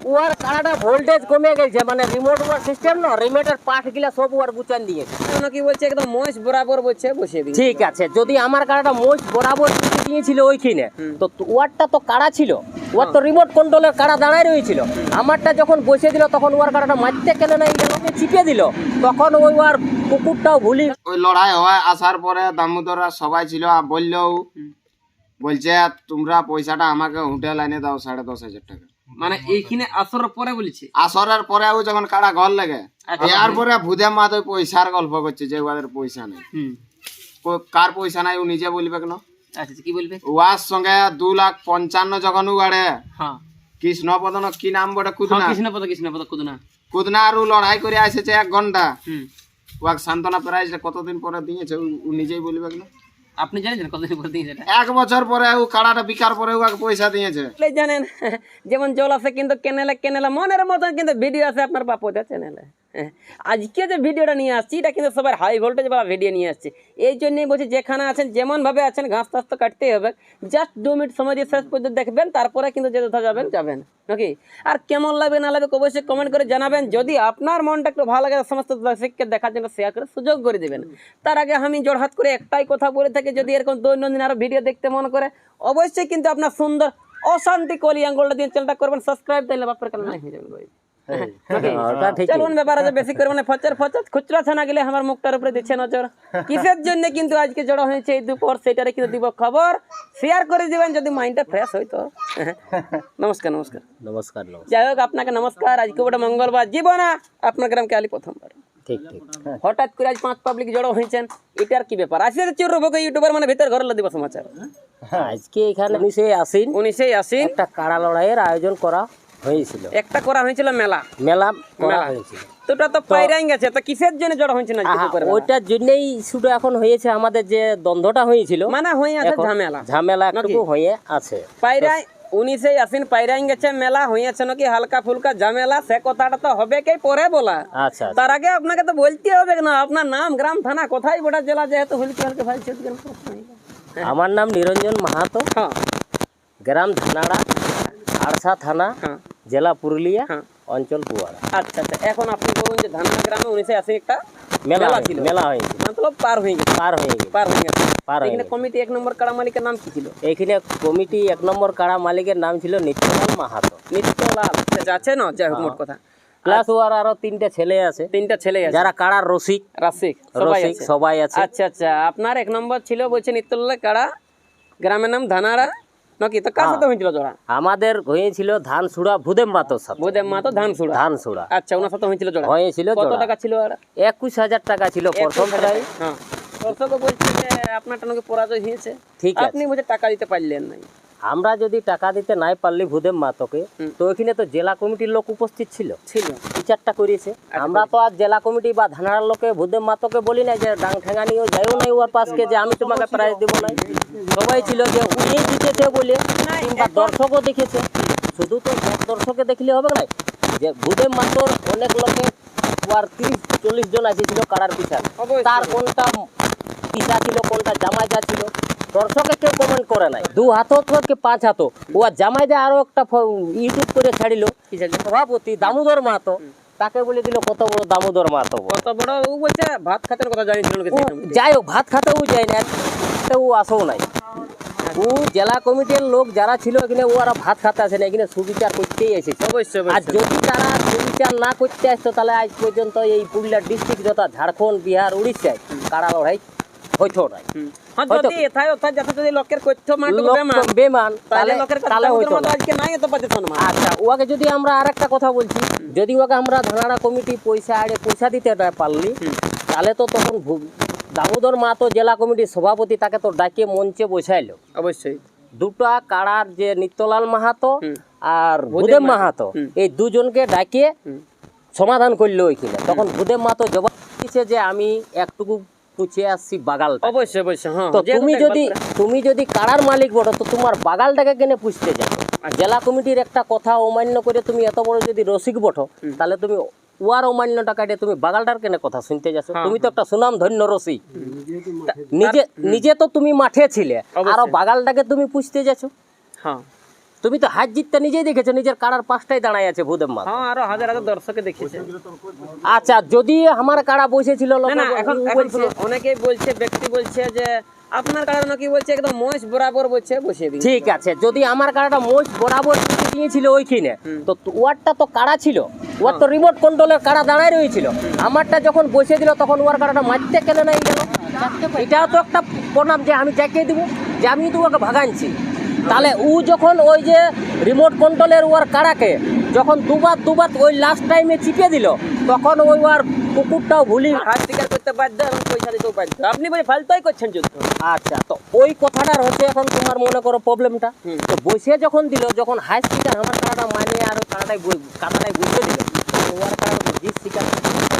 উয়ার কাড়াটা ভোল্টেজ কমে গেছে মানে রিমোট ওয়ার সিস্টেম না রিমোটের পার্ট গিলা সব উয়ার বুচান দিয়েছে। কোনো কি বলছে একদম মোষ বরাবর বলছে বসিয়ে দিন ঠিক আছে যদি আমার কাড়াটা মোচ বরাবর দিয়েছিল ওইখানে তো ওয়ারটা তো কাড়া ছিল ওয়ার তো রিমোট কন্ট্রোলের কাড়া দাঁড়ায় রয়েছিল। আমারটা যখন বসে দিল তখন ওয়ার কাড়াটা মারতে কেন না এই গেলকে চিপে দিল তখন ওই ওয়ার কুকুরটাও ভুলি ওই লড়াই হয় আসার পরে দামোদররা সবাই ছিল আর বললেও বলছে তোমরা পয়সাটা আমাকে হোটেল লাইনে দাও সাড়ে দশ হাজার টাকা। মানে এইখানে আসর পরে বলছে। আসরের পরে ও যখন কাড়া ঘর লাগে এরপরে ভুদে মাত ওই পয়সার গল্প করছে যে ওদের পয়সা নেই। কার পয়সা নাই ও নিজে বলবে কেন? আচ্ছা কি বলবে? ওয়ার সঙ্গে দু লাখ পঞ্চান্ন যখন ও গাড়ে হ্যাঁ। কৃষ্ণ পদন কি নাম বটে? হ্যাঁ কুদনা কৃষ্ণপদ কৃষ্ণপদ কুদনা। কুদনা আর লড়াই করে আসেছে এক ঘণ্টা। ওয়াক সান্ত্বনা প্রাইজ কতদিন পরে দিয়েছে ও নিজেই বলবে কেন? আপনি জানেন কতদিন দিয়েছে এক বছর পরে ও কাড়াটা বিকার পরে ও পয়সা দিয়েছে। জানেন যেমন জল আছে কিন্তু কেনেলে কেনেলে মনের মতন কিন্তু ভিডিও আছে আপনার বাপদের চ্যানেলে আজকে যে ভিডিওটা নিয়ে আসছি, এটা কিন্তু সবার হাই ভোল্টেজ বা ভিডিও নিয়ে আসছি। এই জন্যই বলছি, যেখানে আছেন যেমনভাবে আছেন, ঘাস টাস তো কাটতেই হবে। জাস্ট দু মিনিট সময় দিয়ে শেষ পর্যন্ত দেখবেন, তারপরে কিন্তু যে কোথাও যাবেন যাবেন। নাকি? আর কেমন লাগবে, না লাগবে, অবশ্যই কমেন্ট করে জানাবেন। যদি আপনার মনটা একটু ভালো লাগে সমস্ত দর্শককে দেখার জন্য শেয়ার করে সুযোগ করে দেবেন। তার আগে আমি জোড়হাত করে একটাই কথা বলে থাকি, যদি এরকম দৈনন্দিন আরও ভিডিও দেখতে মন করে, অবশ্যই কিন্তু আপনার সুন্দর, অশান্তি কলি আঙ্গুলটা দিয়ে চ্যানেলটা করবেন সাবস্ক্রাইব তাহলে বাপের কারণে হয়ে যাবেন চলুন ব্যাপার আছে বেশি করে মানে ফচর ফচর। খুচরা ছানা গেলে আমার মুখটার উপরে দিচ্ছে নজর। কিসের জন্য কিন্তু আজকে জড়ো হয়েছে এই দুপুর? সেটারে কিন্তু দিব খবর। শেয়ার করে দিবেন যদি মাইন্ডটা ফ্রেশ হইতো নমস্কার নমস্কার। নমস্কার যাই হোক আপনাকে নমস্কার। আজকে ওটা মঙ্গলবার। জীবনা আপনার গ্রামকে আলি প্রথমবার ঠিক হঠাৎ করে আজ পাঁচ পাবলিক জড়ো হয়েছেন। এটার কি ব্যাপার? আসলে চোর রোবক ইউটিউবার মানে ভিতর ঘরে দিব সমাচার। আজকে এখানে উনিশে আসিন উনিশেই আসিন একটা কাড়া লড়াইয়ের আয়োজন করা। হয়েছিল। একটা করা হয়েছিল মেলা। মেলা করা হয়েছিল। তো ওটা তো পাইরাই গেছে তো কিসের জন্য জড়ো হয়েছে না আহা, ওইটার জন্যই শুধু এখন হয়েছে আমাদের যে দ্বন্দ্বটা হয়েছিল। মানে হয়ে আছে ঝামেলা। ঝামেলা একটু হয়ে আছে। পাইরাই উনিশে আসিন পাইরাই গেছে মেলা হয়েছে নাকি? হালকা ফুলকা ঝামেলা সে কথাটা তো হবে কে পরে বলা। আচ্ছা তার আগে আপনাকে তো বলতে হবে না আপনার নাম গ্রাম থানা কোথায় বড় জেলা যেহেতু হলকি হালকা ভাই। আমার নাম নিরঞ্জন মাহাতো। হ্যাঁ। গ্রাম ধানাড়া আরসা থানা হ্যাঁ। জেলা পুরুলিয়া হ্যাঁ। অঞ্চল পুয়াড়া আচ্ছা আচ্ছা। এখন আপনি বলুন যে ধাননা গ্রামে উনিশে আসিন একটা মেলা ছিল। মেলা হয়েছিল মতলব পার হয়ে গেছে। পার হয়ে গেছে। পার হয়ে গেছে। পার হয়ে এখানে। কমিটি এক নম্বর কাড়া মালিকের নাম কি ছিল? এইখানে কমিটি এক নম্বর কাড়া মালিকের নাম ছিল নিত্যলাল মাহাতো। নিত্যলাল। আচ্ছা, আছে না? যাই হোক মোট কথা। প্লাস ওর আরও তিনটে ছেলে আছে। তিনটা ছেলে আছে। যারা কাড়ার রসিক। রাসিক সবাই রসিক সবাই আছে। আচ্ছা আচ্ছা। আপনার এক নম্বর ছিল বলছে নিত্যলাল কাড়া। গ্রামের নাম ধানাড়া নাকি? তো কার সাথে হয়েছিল জোড়া? আমাদের হয়েছিল ধান সুড়া ভুদেম বাতর সাথে। ভুদেম মাতো ধান সুড়া? ধান সুড়া। আচ্ছা ওনার সাথে হয়েছিল জোড়া? হয়েছিল কত টাকা ছিল আর? একুশ হাজার টাকা ছিল প্রথম প্রাইজ হ্যাঁ। দর্শকও বলছে যে আপনারটা নাকি পরাজয় হয়েছে। ঠিক আছে। আপনি বলছে টাকা দিতে পারলেন নাই। আমরা যদি টাকা দিতে নাই পারলি ভুদেম মাতকে তো ওইখানে তো জেলা কমিটির লোক উপস্থিত ছিল। ছিল। বিচারটা করিয়েছে। আমরা তো আর জেলা কমিটি বা ধানার লোকে ভুদেম মাতকে বলি না যে ডাং ঠেঙা নিয়ে যাইও নাই ওর পাশকে যে আমি তোমাকে প্রাইজ দিব নাই। সবাই ছিল যে উনি জিতেছে বলে কিংবা দর্শকও দেখেছে। শুধু তো দর্শকে দেখলে হবে না যে ভুদেম মাতর অনেক লোকে আর তিরিশ চল্লিশ জন এসেছিল কারার পিছার তার কোনটা পিতা ছিল কোনটা জামাইদা ছিল দর্শকে কেউ কমেন্ট করে নাই। দু হাত কি পাঁচ হাত ও আর জামাইদা আরও একটা ইউটিউব করে ছাড়িল। সভাপতি দামোদর মাহাতো। তাকে বলে দিল কত বড় দামোদর মাহাতো কত বড়? ও বলছে ভাত খাতের কথা জানিছিল ও? যাই হোক ভাত খাতেও যায় না ও আসেও নাই। ও জেলা কমিটির লোক যারা ছিল এখানে ও আর ভাত খাতে আসে না এখানে সুবিচার করতেই এসেছে। আর যদি তারা সুবিচার না করতে আসতো তাহলে আজ পর্যন্ত এই পুরুলিয়া ডিস্ট্রিক্ট যথা ঝাড়খণ্ড বিহার উড়িষ্যায় কারা লড়াই হইতো নাই। হুম। হয়তো- যদি এথায় ওথায় যাতে যদি লোকের কৈথ্য মাটুক বেমান বেমান তাহলে তাহলে লোকের তাহলে দামোদর হইতো আজকে নাই এত পাচ্ছে সম্মান আচ্ছা ওকে যদি আমরা আর কথা বলছি যদি ওকে আমরা ধানাড়া কমিটি পয়সা আড়ে পয়সা দিতে না পারলি তাহলে তো তখন দামোদর মাহাতো জেলা কমিটির সভাপতি তাকে তো ডাকে মঞ্চে বসাইলো। অবশ্যই। দুটা কাড়ার যে নিত্যলাল মাহাতো আর ভূদেব। মাহাতো। এই দুজনকে ডাকে সমাধান করল ওইখানে তখন ভূদেব মাহাতো জবাব দিচ্ছে যে আমি একটুকু পুছে আসছি বাগালটা অবশ্যই অবশ্যই হ্যাঁ তো তুমি যদি তুমি যদি কারার মালিক বলো তো তোমার বাগালটাকে কেনে পুষতে যাও জেলা কমিটির একটা কথা অমান্য করে তুমি এত বড় যদি রসিক বঠো তাহলে তুমি ওয়ার অমান্য টাকাটে তুমি বাগালটার কেনে কথা শুনতে যাচ্ছ? হ্যাঁ, তুমি তো একটা সুনাম ধন্য রসিক নিজে নিজে তো তুমি মাঠে ছিলে আর। বাগালটাকে তুমি পুষতে যাচ্ছ? হ্যাঁ। তুমি তো হাত জিততে নিজেই দেখেছ নিজের কাড়ার পাশটাই দাঁড়ায় আছে ভূদেব মা হ্যাঁ আরও হাজার হাজার দর্শকে দেখেছে। আচ্ছা যদি আমার কাড়া বসেছিল এখন অনেকেই বলছে ব্যক্তি বলছে যে আপনার কারণে কি বলছে একদম মহিষ বরাবর বলছে বসিয়ে ঠিক আছে যদি আমার কাড়াটা মোচ বরাবর দিকে দিয়েছিল ওইখানে তো ওয়ারটা তো কাড়া ছিল ওয়ার তো রিমোট কন্ট্রোলের কাড়া দাঁড়ায় রয়েছিল। আমারটা যখন বসে দিল তখন ওয়ার কাড়াটা মারতে কেন নাই গেল এটাও তো একটা প্রণাম যে আমি চাকিয়ে দিব যে আমি তো ওকে ভাগানছি। তাহলে ও যখন ওই যে রিমোট কন্ট্রোলের ওয়ার কাড়াকে যখন দুবার দুবার ওই লাস্ট টাইমে চিপে দিল তখন ওই ওয়ার কুকুরটাও ভুলি হাত স্বীকার করতে বাধ্য এবং পয়সা দিতেও বাধ্য। আপনি বলে ফালতুই করছেন যুদ্ধ। আচ্ছা তো ওই কথাটার হচ্ছে এখন তোমার মনে করো প্রবলেমটা তো বসে যখন দিল যখন হাই স্পিকার আমার কাটাটা মানিয়ে আর ওই কাটাটাই কাটাটাই বুঝতে দিল। ওয়ার কাটাটা জিস স্পিকার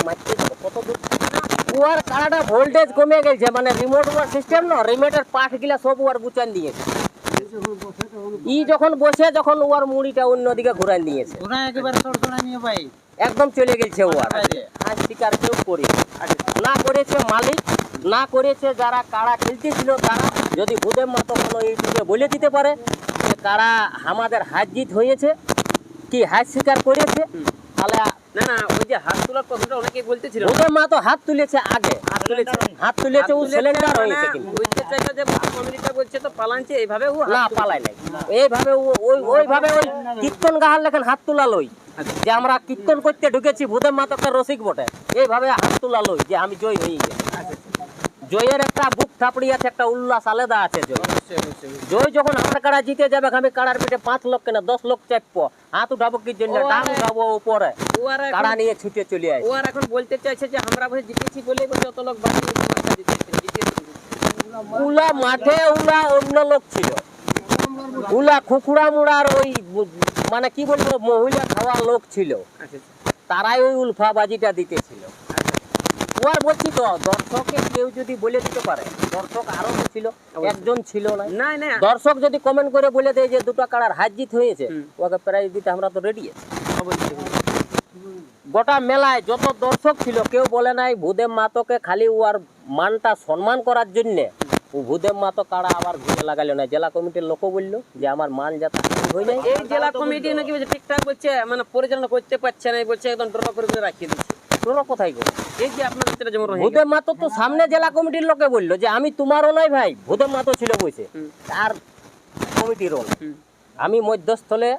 মারতে দিল। কত দূর? ওয়ার কাটাটা ভোল্টেজ কমে গেছে মানে রিমোট ওয়ার সিস্টেম না রিমোটের পার্ট গিলা সব ওয়ার গুচান দিয়েছে। ই যখন বসে যখন ওয়ার মুড়িটা অন্যদিকে ঘুরান দিয়েছে ওরা একেবারে সরসরা নিয়ে ভাই। একদম চলে গেছে ওয়ার বাইরে। হাই স্পিকার কেউ করে না করেছে মালিক না করেছে যারা কাড়া খেলতেছিল তারা। যদি ভূদেব মতো কোনো ইউটিউবে বলে দিতে পারে যে কাড়া আমাদের হাত জিত হয়েছে কি হাত স্বীকার করেছে তাহলে না না ওই যে হাত তোলার কথাটা অনেকেই বলতেছিল ভূদেব মাতো হাত তুলেছে আগে হাত তুলেছে। হাত তুলেছে ও সিলিন্ডার হয়েছে কিন্তু। বুঝতে চাইছো যে কমিউনিটা বলছে তো পালানছে এইভাবে ও না পালাই নাই। এইভাবে ওই ওইভাবে ওই কীর্তন গাহার লেখেন হাত তোলা লই যে আমরা কীর্তন করতে ঢুকেছি ভূতের মা তো একটা রসিক বটে। এইভাবে হাত তোলা লই যে আমি জয় হয়ে গেছি। জয়ের একটা বুক থাপড়ি আছে একটা উল্লাস আলাদা আছে জয়। জয় যখন আমার কাড়া জিতে যাবে আমি কাড়ার পিঠে পাঁচ লোক কেনা দশ লোক চাপবো হাত উঠাবো কি জন্য ও ডাং আরে- উঠাবো উপরে। কাড়া নিয়ে ছুটে চলে আসে ও আর এখন বলতে চাইছে যে আমরা বসে জিতেছি বলে অত লোক বাকি উলা মাঠে উলা অন্য লোক ছিল। উলা খুকুড়া মুড়ার ওই মানে কি বলব মহিলা খাওয়ার লোক ছিল। আচ্ছা। তারাই ওই উলফাবাজিটা দিতেছিল। ওর বলছি তো দর্শকে কেউ যদি বলে দিতে পারে দর্শক আরও ছিল একজন ছিল না। না না দর্শক যদি কমেন্ট করে বলে দেয় যে দুটো কাড়ার হার জিত হয়েছে ওকে প্রাইজ দিতে আমরা তো রেডি আছি। গোটা মেলায় যত দর্শক ছিল কেউ বলে নাই ভূদেব মাতকে খালি ওর মানটা সম্মান করার জন্যে ও ভূদেব মাতো কাড়া আবার ঘুরে লাগালো না। জেলা কমিটির লোকও বলল যে আমার মান যাতে হয়ে যায় এই জেলা কমিটি নাকি ঠিকঠাক বলছে মানে পরিচালনা করতে পারছে না বলছে একদম ড্র করে করে রাখিয়ে দিচ্ছে। তোরা কোথায় গো? এই যে আপনার ভিতরে যেমন রয়ে মাতো তো সামনে জেলা কমিটির লোকে বলল যে আমি তোমারও নয় ভাই ভূদেব মাতো ছিল বসে হুম। আর কমিটিরও আমি মধ্যস্থলে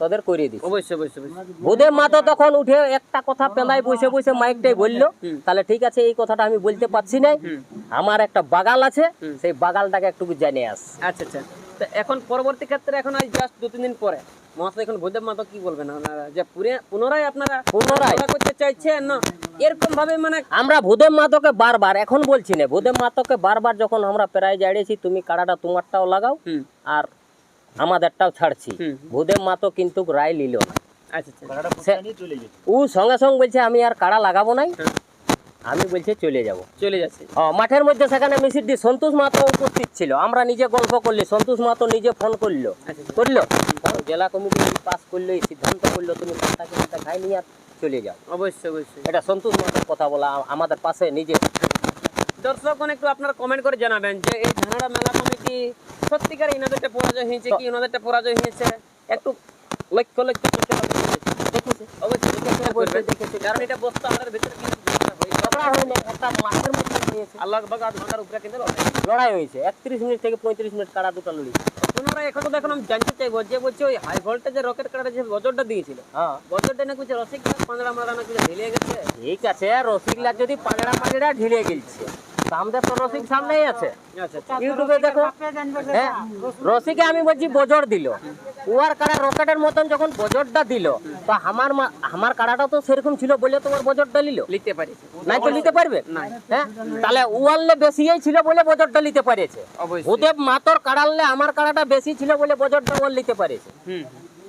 তোদের করিয়ে দিচ্ছি অবশ্যই অবশ্যই অবশ্যই। মাতো তখন উঠে একটা কথা পেলায় বসে বসে মাইকটাই বলল তাহলে ঠিক আছে এই কথাটা আমি বলতে পারছি না আমার একটা বাগাল আছে সেই বাগালটাকে একটু জানিয়ে আস। আচ্ছা আচ্ছা। এখন পরবর্তী ক্ষেত্রে এখন আজ জাস্ট দু তিন দিন পরে মহাশয় এখন ভূদেব মাতো কি বলবেন? আপনারা যে পুরে- পুনরায় আপনারা পুনরায়? করতে চাইছেন? না এরকম ভাবে মানে আমরা ভূদেব মাতকে বারবার এখন বলছি না ভূদেব মাতকে বারবার যখন আমরা প্রায় জাড়িয়েছি তুমি কাড়াটা তোমারটাও লাগাও আর আমাদেরটাও ছাড়ছি। ভূদেব মাতো কিন্তু রায় নিল না। আচ্ছা আচ্ছা। ও সঙ্গে সঙ্গে বলছে আমি আর কাড়া লাগাবো নাই। হ্যাঁ। আমি বলছি চলে যাব। চলে যাচ্ছে। মাঠের মধ্যে সেখানে মিসির দি সন্তোষ মাহাতো উপস্থিত ছিল। আমরা নিজে গল্প করলি সন্তোষ মাহাতো নিজে ফোন করল। আচ্ছা। করল? জেলা কমিটি পাস করল এই সিদ্ধান্ত করল তুমি কাটাকে কাটা খাই নিয়ে আর চলে যাও। অবশ্যই অবশ্যই। এটা সন্তোষ মাহাতোর কথা বলা আমাদের পাশে নিজে। দর্শক একটু আপনারা কমেন্ট করে জানাবেন যে এই ধানাড়া মেলা কমিটি সত্যিকার ইনাদেরটা পরাজয় হয়েছে কি ইনাদেরটা পরাজয় হয়েছে? একটু লক্ষ্য লক্ষ্য করতে হবে। অবশ্যই। কারণ এটা বস্তু আমাদের ভিতরে কিন্তু ঝগড়া একটা মাঠের মধ্যে হয়েছে আর লগভগ আধ ঘণ্টার উপরে কিন্তু লড়াই। হয়েছে। একত্রিশ মিনিট থেকে পঁয়ত্রিশ মিনিট দুটো লড়ি? পুনরায় এখন তো এখন আমি জানতে চাইব যে বলছে ওই হাই ভোল্টেজের রকেট কাটার যে বজরটা দিয়েছিল। হ্যাঁ। বজরটা নাকি বলছে রসিক পাঁচড়া মারা নাকি ঢিলে গেছে? ঠিক আছে রসিকলা যদি পাঁচড়া পাঁচড়া ঢিলে গেলছে তো আমাদের তো রসিক সামনেই আছে। ইউটিউবে দেখো হ্যাঁ রসিকে আমি বলছি বজর দিল। উয়ার কাড়া রকেটের মতন যখন বজরটা দিল তো আমার আমার কাড়াটা তো সেরকম ছিল বলে তোমার বজরটা নিল? লিখতে পারি নাই তো নিতে পারবে। হ্যাঁ তাহলে উয়ারলে বেশিই ছিল বলে বজরটা নিতে পারেছে। অবশ্যই। ভূদেব মাতর কাড়ালে আমার কাড়াটা বেশি ছিল বলে বজরটা ওর নিতে পারেছে।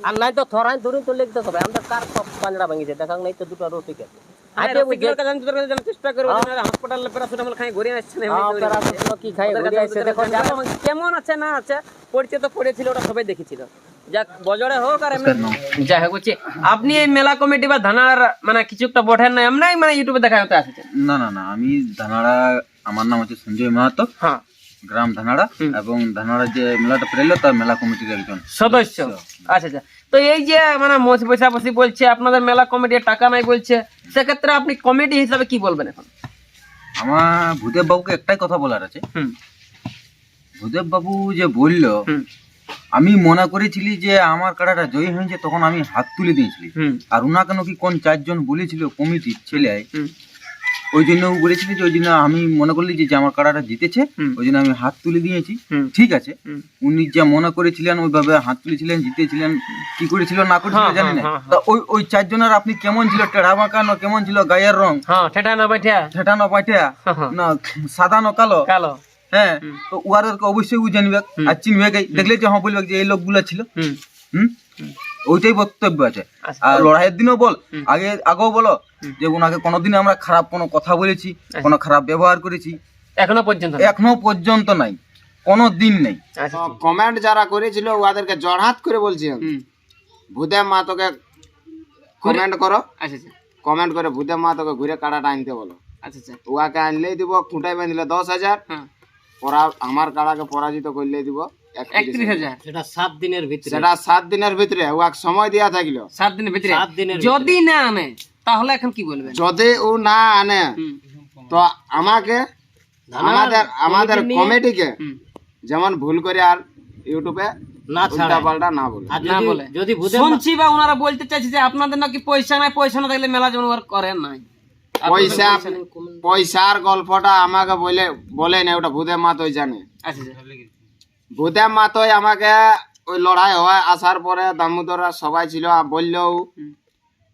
আর নাই তো থরাই ধরুন তো লিখতে হবে। আমাদের কার সব পাঞ্জরা ভেঙেছে? দেখা নাই তো দুটো রসিক আছে আগে রসিকের কাছে আমি তোদের কাছে চেষ্টা করব যে হাসপাতালে প্যারাসিটামল খাই ঘুরে আসছে না এমনি প্যারাসিটামল কি খাই ঘুরে আসছে, দেখো, তোদের কাছে জানো? এবং কেমন আছে না আছে পড়ছে তো পড়েছিল ওটা সবাই দেখেছিল। যাক বজরে হোক আর এমনি যাই হোক বলছি আপনি এই মেলা কমিটি বা ধানার মানে কিছু একটা বঠেন না এমনি মানে ইউটিউবে দেখা হতে আসছে। না না না আমি ধানাড়া আমার নাম হচ্ছে সঞ্জয় মাহাতো। হ্যাঁ। গ্রাম ধানাড়া এবং ধানাড়া যে মেলাটা পেরেলো তার মেলা কমিটির একজন সদস্য। আচ্ছা আচ্ছা। তো এই যে মানে মস বৈশাপাশি বলছে আপনাদের মেলা কমিটির টাকা নাই বলছে সেক্ষেত্রে আপনি কমিটি হিসাবে কি বলবেন এখন? আমার ভূদেব বাবুকে একটাই কথা বলার আছে। হুম। ভূদেব বাবু যে বলল আমি মনে করেছিলি যে আমার কাড়াটা জয়ী হয়েছে তখন আমি হাত তুলে দিয়েছিলি। আর উনাকে নাকি কোন চারজন বলেছিল কমিটির ছেলে। ওই জন্য ও বলেছিল যে ওই জন্য আমি মনে করলি যে আমার কাড়াটা জিতেছে ওই জন্য আমি হাত তুলে দিয়েছি। ঠিক আছে। উনি যা মনে করেছিলেন ওইভাবে হাত তুলেছিলেন জিতেছিলেন কি করেছিল না করেছিল হ্যাঁ, জানি না। হ্যাঁ, তা ওই ওই চারজনের আপনি কেমন ছিল? টেढ़া বাঁকানো কেমন ছিল? গায়ের রং? হ্যাঁ ঠেটা না ঠেটানো পাইটা হ্যাঁ, হ্যাঁ। না সাদা না কালো? কালো। হ্যাঁ তো উয়ারকে অবশ্যই ও জানবে। আর চিনবে দেখলে যে হ্যাঁ বলবে যে এই লোকগুলো ছিল। হুম। ওইটাই বক্তব্য আছে। আচ্ছা। আর লড়াইয়ের দিনও বল আগে আগেও বলো যে ওনাকে কোনোদিন আমরা খারাপ কোনো কথা বলেছি আচ্ছা। কোনো খারাপ ব্যবহার করেছি। এখনও পর্যন্ত এখনও পর্যন্ত নাই। কোনো দিন নেই। আচ্ছা কমেন্ট যারা করেছিল ওদেরকে জড়হাত করে বলছি আমি। মা তোকে কমেন্ট করো। কমেন্ট করে ভূদে মা তোকে ঘুরে কাড়াটা আনতে বলো। আচ্ছা আচ্ছা। উহাকে আনলেই দিব খুঁটাই বাঁধলে দশ হাজার। হ্যাঁ। পরা আমার কাড়াকে পরাজিত করলেই দিব। একত্রিশ হাজার। সেটা সাত দিনের ভিতরে। সেটা সাত দিনের ভিতরে উহাকে সময় দেওয়া থাকল। সাত দিনের ভিতরে। সাত দিনের যদি না আনে তাহলে এখন কি বলবেন? যদি ও না আনে তো আমাকে আমাদের আমাদের কমিটিকে যেমন ভুল করে আর ইউটিউবে না ছাড়া পাল্টা না বলে। না বলে। যদি বুঝে শুনছি বা ওনারা বলতে চাইছে যে আপনাদের নাকি পয়সা নাই পয়সা না থাকলে মেলা যেমন ওর করেন নাই পয়সা পয়সার গল্পটা আমাকে বলে বলে না ওটা ভূদেব মাতই জানে। আচ্ছা। ভূদেব মাতই আমাকে ওই লড়াই হয় আসার পরে দামোদররা সবাই ছিল আর বললেও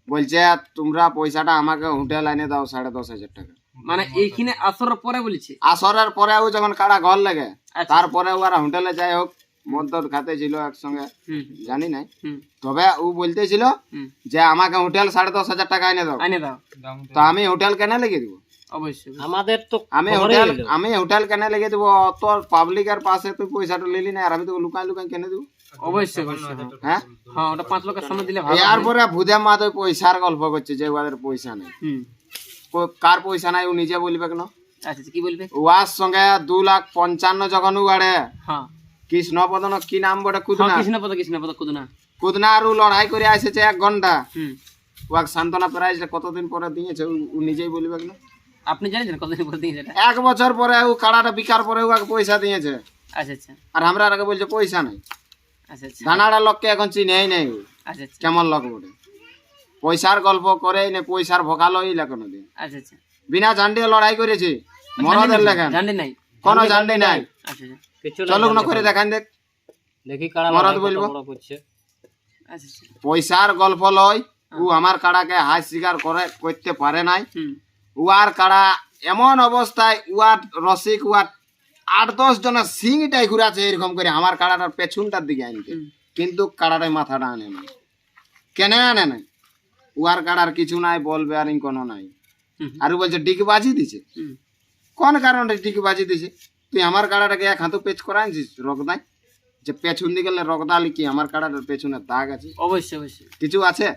বলছে তোমরা পয়সাটা আমাকে হোটেল লাইনে দাও সাড়ে দশ হাজার টাকা। মানে এইখানে আসর পরে বলেছে? আসরের পরে ও যখন কাড়া ঘর লাগে আচ্ছা। তারপরে ওরা হোটেলে যাই হোক মদ টদ খাতে ছিল একসঙ্গে জানি নাই। তবে ও বলতেছিল যে আমাকে হোটেল সাড়ে দশ হাজার টাকা এনে দাও। আনে দাও। তো আমি হোটেল কেনে লেগে দিব? অবশ্যই আমাদের তো আমি হোটেল আমি হোটেল কেনে লেগে দিব অত পাবলিকের পাশে তুই পয়সাটা লিলি না আর আমি তো লুকাই লুকাই কেনে দিব। অবশ্যই অবশ্যই। হ্যাঁ। হ্যাঁ ওটা পাঁচ লোকের সামনে দিলে ভালো এরপরে ভুদে মা তো পয়সার গল্প করছে যে ওদের পয়সা নেই। কার পয়সা নাই ও নিজে বলবে কেন? আচ্ছা আচ্ছা, কি বলবে? ওয়ার সঙ্গে দু লাখ পঞ্চান্ন যখন আড়ে। হ্যাঁ। কৃষ্ণ কি নাম বটে? কুদনা। কৃষ্ণপদ কৃষ্ণপদ কুদনা। কুদনা আর লড়াই করে আসেছে এক ঘণ্টা। হুম। ওয়াক সান্ত্বনা প্রাইজ কতদিন পরে দিয়েছে ও নিজেই বলবে কেন? আপনি জানেন কতদিন দিয়েছে এক বছর পরে ও কাড়াটা বিকার পরে ওকে পয়সা দিয়েছে। আচ্ছা আচ্ছা। আর আমরা আগে বলছে পয়সা নাই। আচ্ছা আচ্ছা। ধানাড়া লোককে এখন চিনেই নেই। আচ্ছা আচ্ছা। কেমন লোক বটে? পয়সার গল্প করে না পয়সার ভোকালোই না কোনোদিন। আচ্ছা আচ্ছা। বিনা ঝান্ডিয়ে লড়াই করেছে। মরদের লেখেন। জানেন নাই। কোনো ঝান্ডি নাই। আচ্ছা চলুক না করে দেখান দেখ। দেখি মরদ বলব। পয়সার গল্প লয়। ও আমার কাড়াকে হাই স্বীকার করে করতে পারে নাই। হুম। উয়ার কাড়া এমন অবস্থায় উয়ার রসিক উয়ার আট দশ জনের সিংটাই ঘুরাছে এরকম করে আমার কাড়াটার পেছনটার দিকে আনতে। কিন্তু কাড়াটাই মাথাটা আনে নাই। কেন আনে নাই? উয়ার কাড়ার কিছু নাই বল বেয়ারিং কোনো নাই। আর বলছে বলছে ডিগবাজি দিছে? কোন কারণে ডিগবাজি দিছে? তুই আমার কাড়াটাকে এক হাতে পেচ করা আনছিস? রগদাই যে পেছন দিকে গেলে রগদালি কি আমার কাড়াটার পেছনে দাগ আছে? অবশ্যই অবশ্যই। কিছু আছে?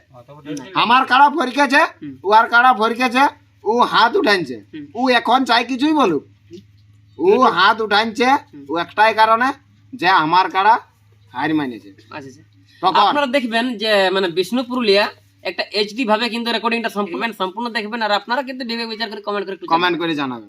আমার কাড়া ফরিকেছে। উহার কাড়া ফরিকেছে ও হাত উঠাইছে। ও এখন চাই কিছুই বলুক। ও হাত উঠাইছে ও একটাই কারণে যে আমার কারা হার মানেছে আপনারা দেখবেন যে মানে বিষ্ণু পুরুলিয়া একটা এইচডি ভাবে কিন্তু রেকর্ডিংটা সম্পূর্ণ সম্পূর্ণ দেখবেন আর আপনারা কিন্তু বিবেক বিচার করে কমেন্ট করে কমেন্ট করে জানাবে